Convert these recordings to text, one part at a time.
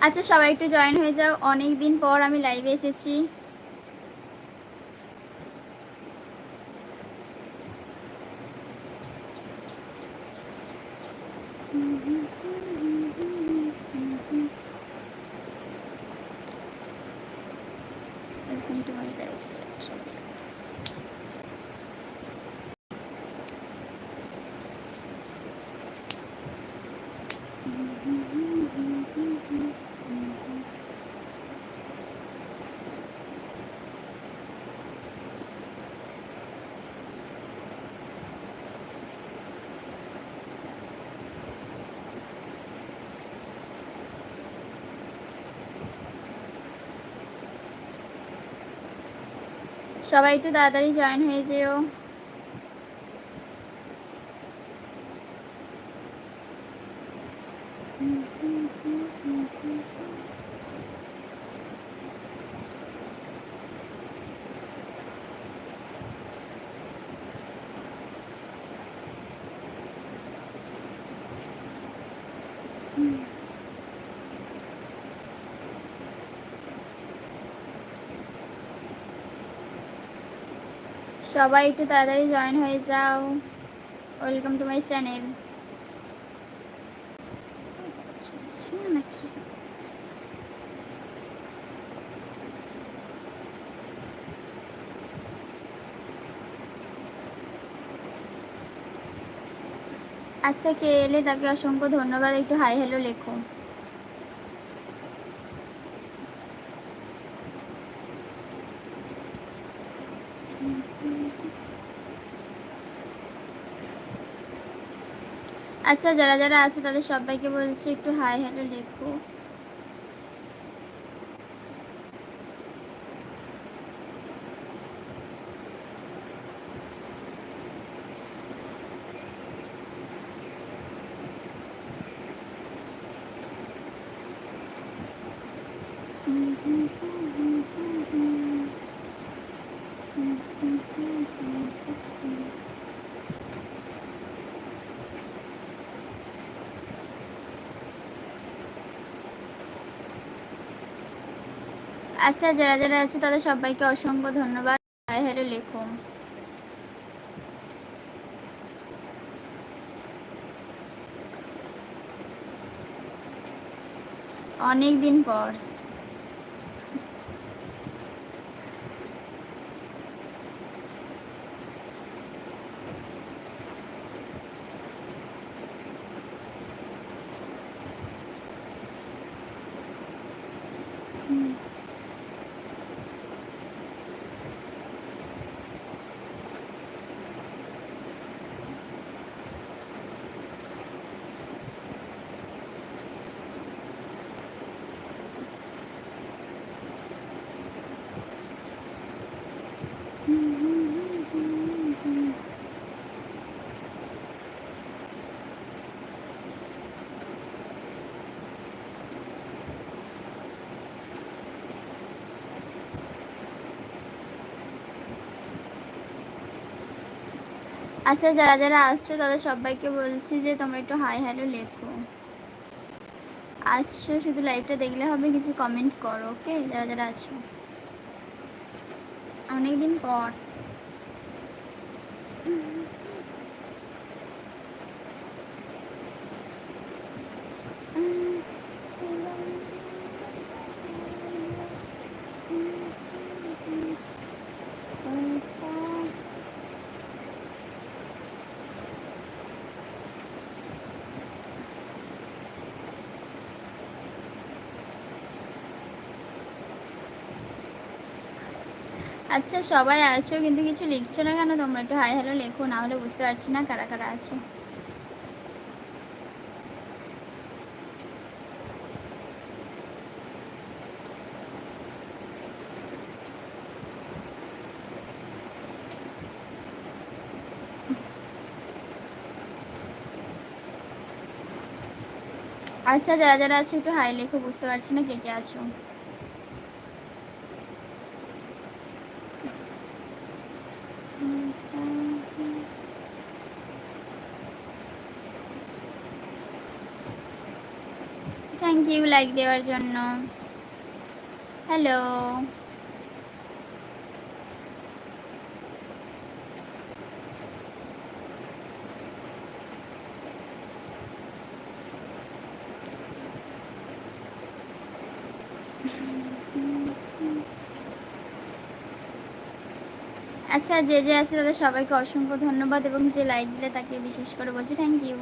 আচ্ছা সবাই একটু জয়েন হয়ে যাও। অনেক দিন পর আমি লাইভে এসেছি। সবাই একটু তাড়াতাড়ি জয়েন হয়ে যেও। সবাই একটু তাড়াতাড়ি জয়েন হয়ে যাও। ওয়েলকাম টু মাই চ্যানেল নাকি আচ্ছা কে এলে তাকে অসংখ্য ধন্যবাদ। একটু হাই হ্যালো লেখো। আচ্ছা যারা যারা আছে তাদের সবাইকে বলছি একটু হাই হ্যালো লেখো। আচ্ছা যারা যারা আছে তাদের সবাইকে অসংখ্য ধন্যবাদ। হাই হ্যালো লেখো অনেক দিন পর। আচ্ছা যারা যারা আসছো, তাদের সবাইকে বলছি যে তোমরা একটু হাই হ্যালো লেখো। আসছো, শুধু লাইভটা দেখলে হবে, কিছু কমেন্ট করো ওকে যারা যারা আছো। অনেকদিন পর। আচ্ছা সবাই আছো, কিন্তু কিছু লিখছো না কেন? তোমরা একটু হাই হ্যালো লেখো, না হলে বুঝতে পারছি না কারা কারা আছো। আচ্ছা যারা যারা আছে একটু হাই লেখো, বুঝতে পারছি না কে কে আছো থ্যাংক ইউ লাইক দেওয়ার জন্য। হ্যালো আচ্ছা যে যে আছে তাদের সবাইকে অসংখ্য ধন্যবাদ এবং যে লাইক দিলে তাকে বিশেষ করে বলছি থ্যাংক ইউ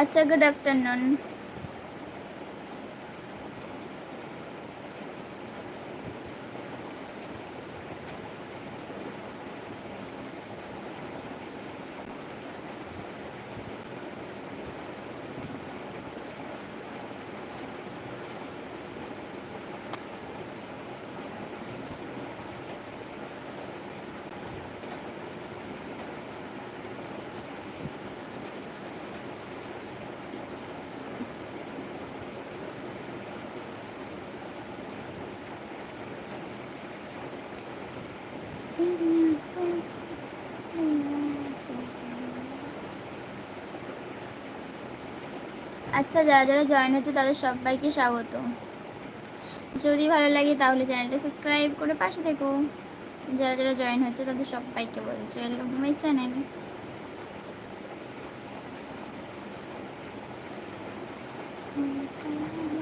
আচ্ছা গুড আফটারনুন আচ্ছা যারা যারা জয়েন হচ্ছে তাদের সবাইকে স্বাগত। যদি ভালো লাগে তাহলে চ্যানেলটা সাবস্ক্রাইব করে পাশে দেখো যারা যারা জয়েন হচ্ছে তাদের সবাইকে বলছে ওয়েলকাম টু মাই চ্যানেল হ্যাঁ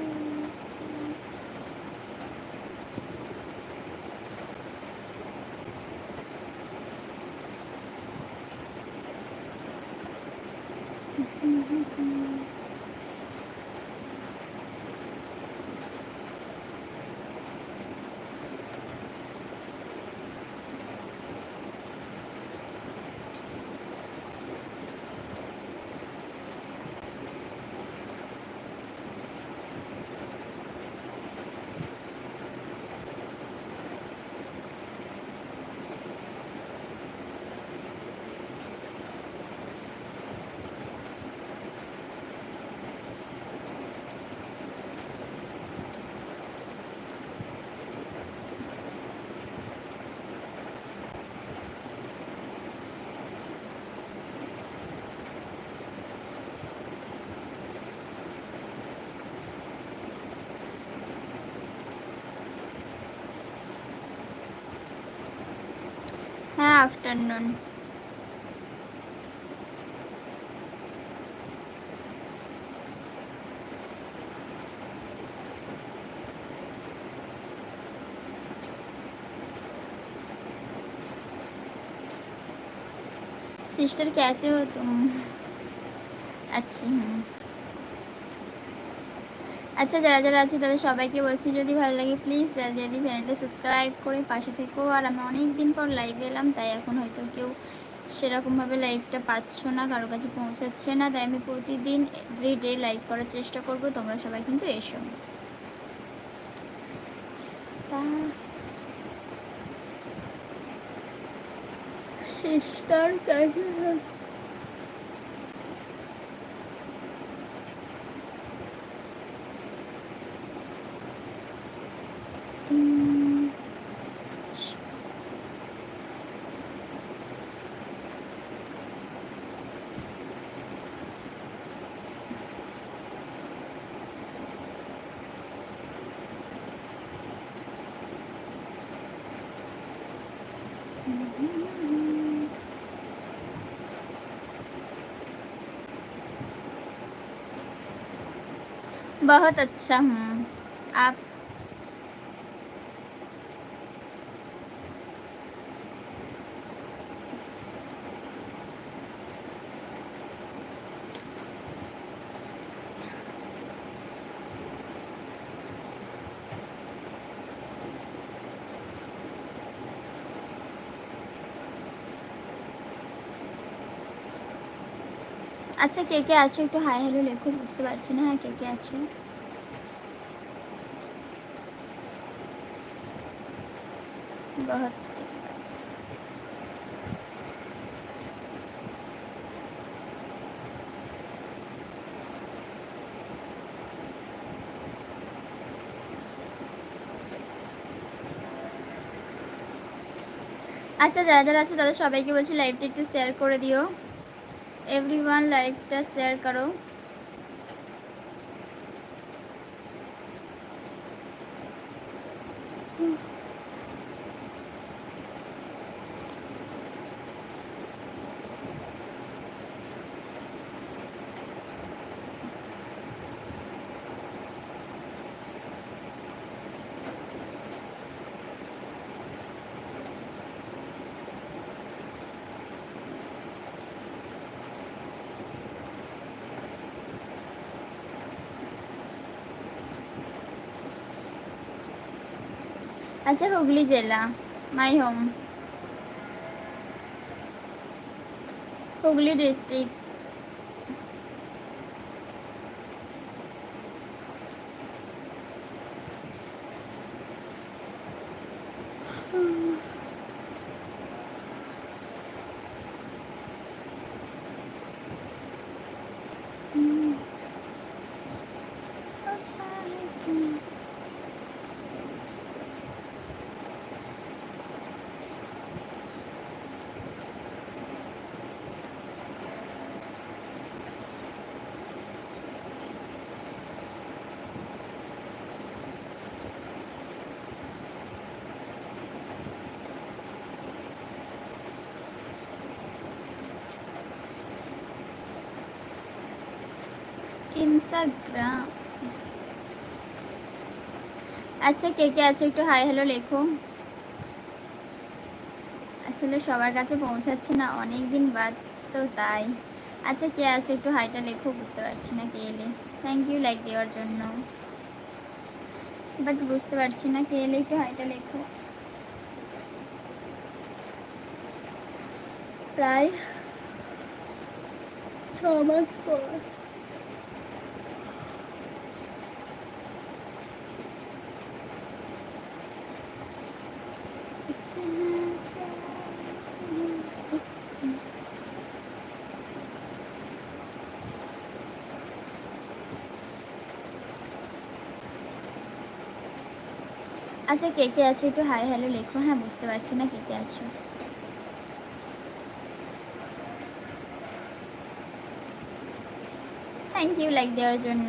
आफ्टरनून सिस्टर कैसे हो तुम? अच्छी हूँ। আচ্ছা যারা যারা আছে তাদের সবাইকে বলছি যদি ভালো লাগে প্লিজ যদি চ্যানেলটা সাবস্ক্রাইব করে পাশে থেকো। আর আমি অনেক দিন পর লাইভে এলাম, তাই এখন হয়তো কেউ সেরকমভাবে লাইভটা পাচ্ছ না, কারও কাছে পৌঁছাচ্ছে না। তাই আমি প্রতিদিন এভরিডে লাইভ করার চেষ্টা করব, তোমরা সবাই কিন্তু এসো। সিস্টার बहुत अच्छा हूँ आप আচ্ছা কে কে আছো একটু হাই হ্যালো লেখো বুঝতে পারছি না হ্যাঁ কে কে আছো बहुत আচ্ছা যারা যারা আছে তাদের সবাইকে বলছি লাইভটা একটু শেয়ার করে দিও এভরি ওয়ান লাইভটা শেয়ার করো আচ্ছা হুগলি জেলা my home Hooghly district. Instagram আচ্ছা কে কে আছে? একটু হাই হ্যালো লেখো। আসলে সবার কাছে পৌঁছাচ্ছে না অনেক দিন বাদ তো তাই। আচ্ছা কে আছে? একটু হাইটা লেখো, বুঝতে পারছি না কে এলে। থ্যাংক ইউ লাইক দেওয়ার জন্য। বাট বুঝতে পারছি না কে এলে একটু হাইটা লেখো। প্রায় ছ মাস পর। আচ্ছা কে কে আছে? একটু হাই হ্যালো লেখো। হ্যাঁ বুঝতে পারছি না কে কে আছো। থ্যাংক ইউ লাইক দেওয়ার জন্য।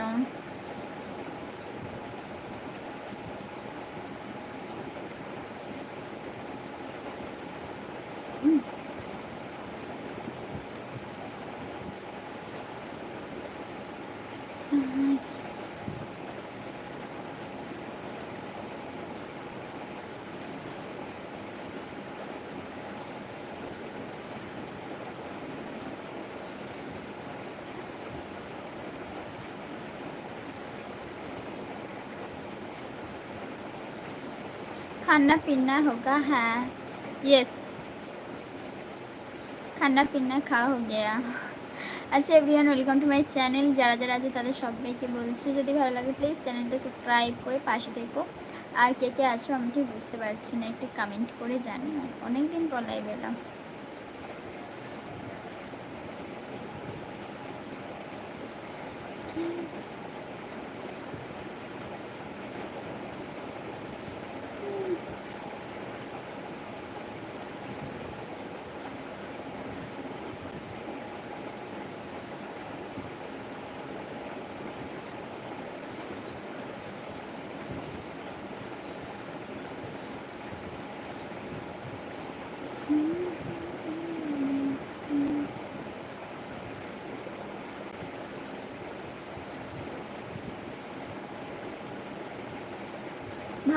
खाना पीना होगा हाँ यस খান্না পিন্না খাওয়া হয়ে গিয়া আচ্ছা everyone welcome to my channel যারা যারা আছে তাদের সবাইকে বলছি যদি ভালো লাগে প্লিজ চ্যানেলটা সাবস্ক্রাইব করে পাশে থেকো আর কে কে আছো আমি ঠিক বুঝতে পারছি না একটু কমেন্ট করে জানিও অনেকদিন পর লাইভ এলাম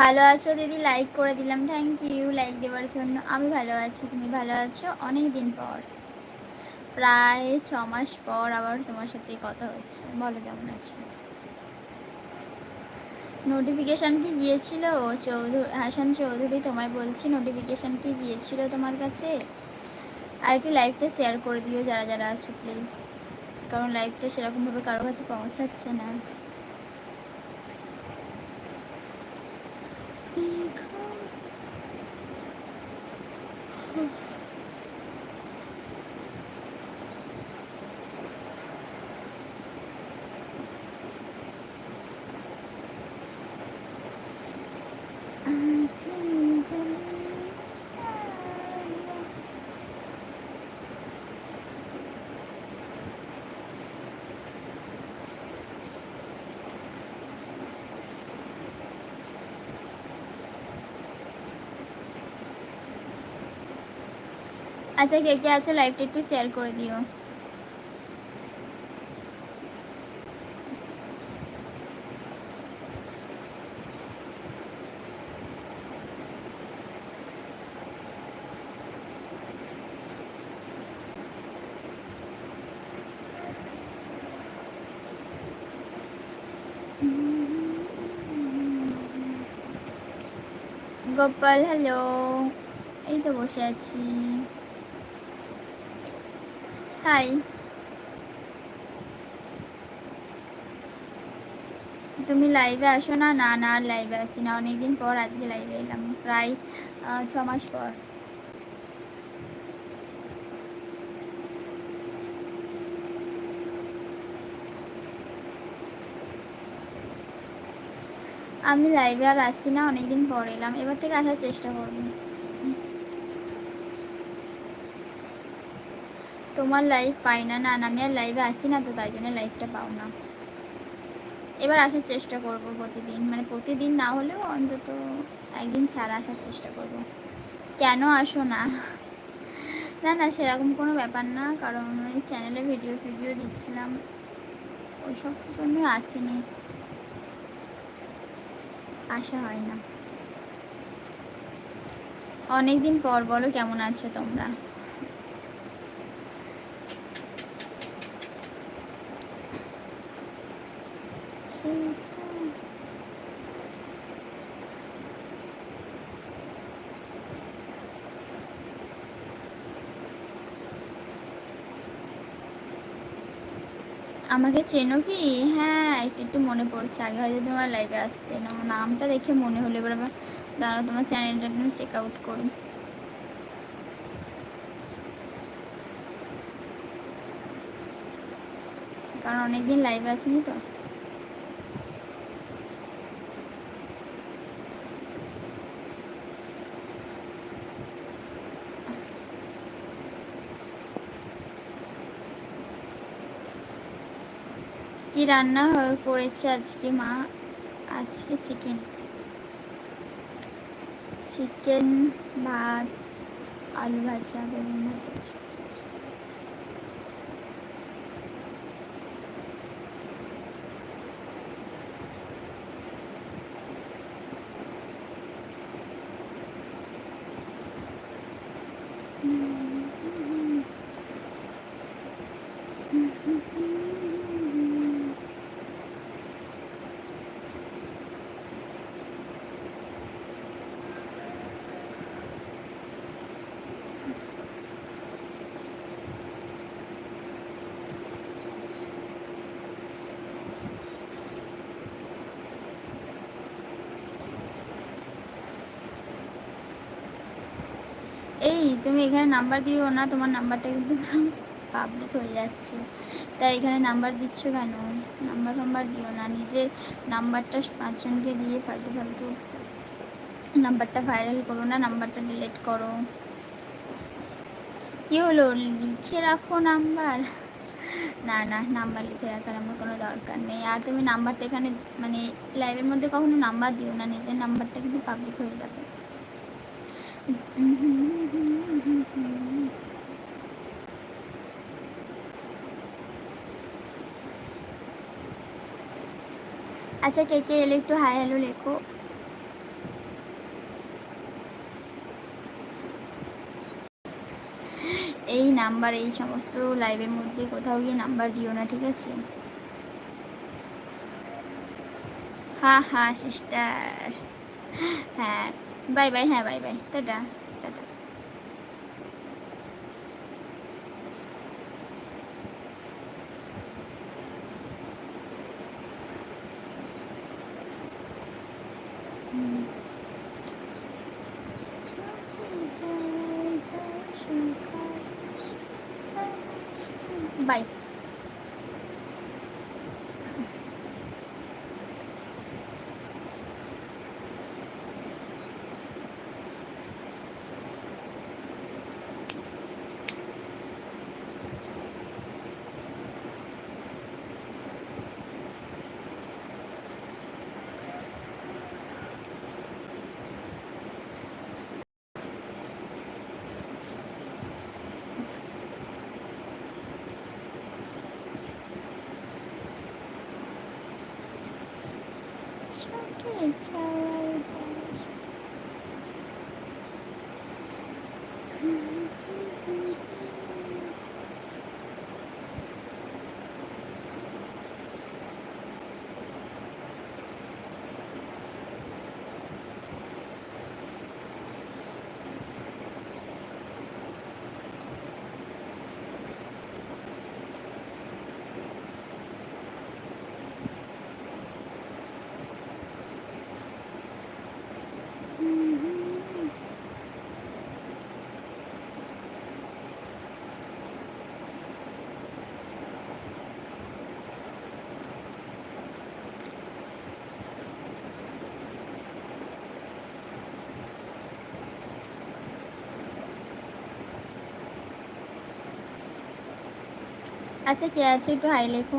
ভালো আছো দিদি? লাইক করে দিলাম। থ্যাংক ইউ লাইক দেওয়ার জন্য। আমি ভালো আছি। তুমি ভালো আছো? অনেক দিন পর। প্রায় ছ মাস পর আবার তোমার সাথে কথা হচ্ছে। বলো, কেমন আছো? নোটিফিকেশান কি গিয়েছিল? চৌধুরী হাসান চৌধুরী তোমায় বলছি নোটিফিকেশান কি গিয়েছিল তোমার কাছে? আর কি লাইভটা শেয়ার করে দিও যারা যারা আছো প্লিজ কারণ লাইভটা সেরকমভাবে কারও কাছে পৌঁছাচ্ছে না। আচ্ছা কে কে আছো লাইভটা একটু শেয়ার করে দিও। গোপাল হ্যালো এই তো বসে আছি। হাই তুমি লাইভে আসো না? না না লাইভে আসি না। অনেকদিন পর আজকে লাইভে এলাম, প্রায় ছ মাস পর। আমি লাইভে আর আসি না, অনেকদিন পর এলাম। এবার থেকে আসার চেষ্টা করব। তোমার লাইভ পাই না। না আমি আর লাইভে আসি না তো, তাই জন্য লাইভটা পাও না। এবার আসার চেষ্টা করব প্রতিদিন। মানে প্রতিদিন না হলেও অন্তত একদিন ছাড়া আসার চেষ্টা করব। কেন আসো না? না না, সেরকম কোনো ব্যাপার না। কারণ ওই চ্যানেলে ভিডিও ফিডিও দিচ্ছিলাম। ওইসব জন্য আসিনি। আসা হয় না। অনেকদিন পর বলো কেমন আছো তোমরা? আমাকে চেনো কি? হ্যাঁ একটু একটু মনে পড়ছে। আগে হয়তো তোমার লাইভে আসতে না। নামটা দেখে মনে হলো, এবার আবার দাঁড়া তোমার চ্যানেলটা একটু চেক আউট করি। কারণ অনেকদিন লাইভে আসেনি তো। কি রান্না করেছে আজকে মা? আজকে চিকেন চিকেন ভাত আলু ভাজা বেগুন ভাজা এই তুমি এখানে নাম্বার দিও না, তোমার নাম্বারটা কিন্তু পাবলিক হয়ে যাচ্ছে। তাই এখানে নাম্বার দিচ্ছ কেন? নাম্বার নাম্বার দিও না নিজের নাম্বারটা পাঁচজনকে দিয়ে ফালতু ফালতু নাম্বারটা ভাইরাল করো না, নাম্বারটা ডিলিট করো। কি হলো? লিখে রাখো নাম্বার। না না, নাম্বার লিখে রাখার আমার কোনো দরকার নেই। আর তুমি নাম্বারটা এখানে মানে লাইভের মধ্যে কখনো নাম্বার দিও না, নিজের নাম্বারটা কিন্তু পাবলিক হয়ে যাবে। আচ্ছা কে কে এলে একটু হাই হ্যালো লেখো। এই নাম্বার, এই সমস্ত লাইভের মধ্যে কোথাও গিয়ে নাম্বার দিও না, ঠিক আছে? হ্যাঁ হ্যাঁ সিস্টার হ্যাঁ বাই বাই হ্যাঁ বাই বাই টাটা। টাটা আচ্ছা কে আছে একটু হাই লেখো।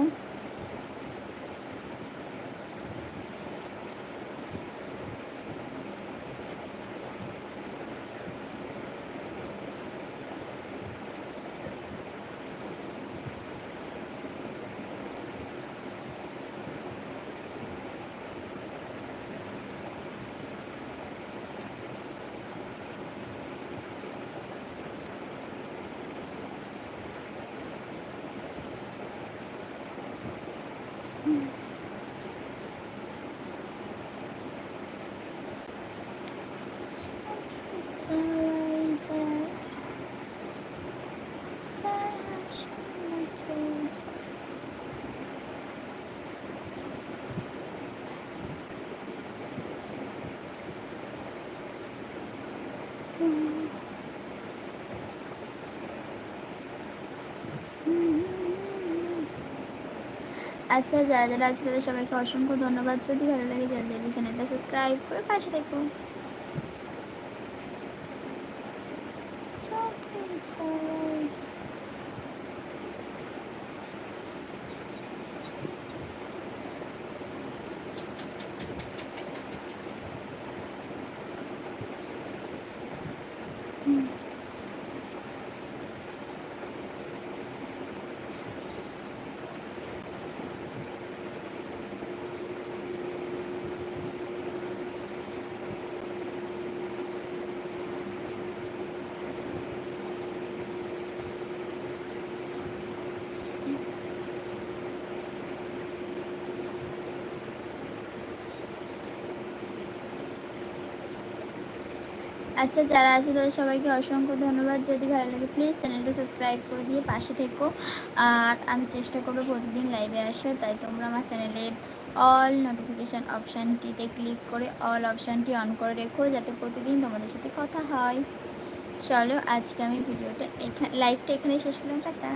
আচ্ছা যারা যারা আছে তাদের সবাইকে অসংখ্য ধন্যবাদ। যদি ভালো লাগে যাদের চ্যানেলটা সাবস্ক্রাইব করে পাশে দেখো আচ্ছা যারা আছে তাদের সবাইকে অসংখ্য ধন্যবাদ। যদি ভালো লাগে প্লিজ চ্যানেলটা সাবস্ক্রাইব করে দিয়ে পাশে থেকো। আর আমি চেষ্টা করব প্রতিদিন লাইভে আসে তাই তোমরা আমার চ্যানেলের অল নোটিফিকেশান অপশানটিতে ক্লিক করে অল অপশানটি অন করে রেখো, যাতে প্রতিদিন তোমাদের সাথে কথা হয়। চলো, আজকে আমি ভিডিওটা এখানে লাইভটা এখানেই শেষ করলাম, টাটা।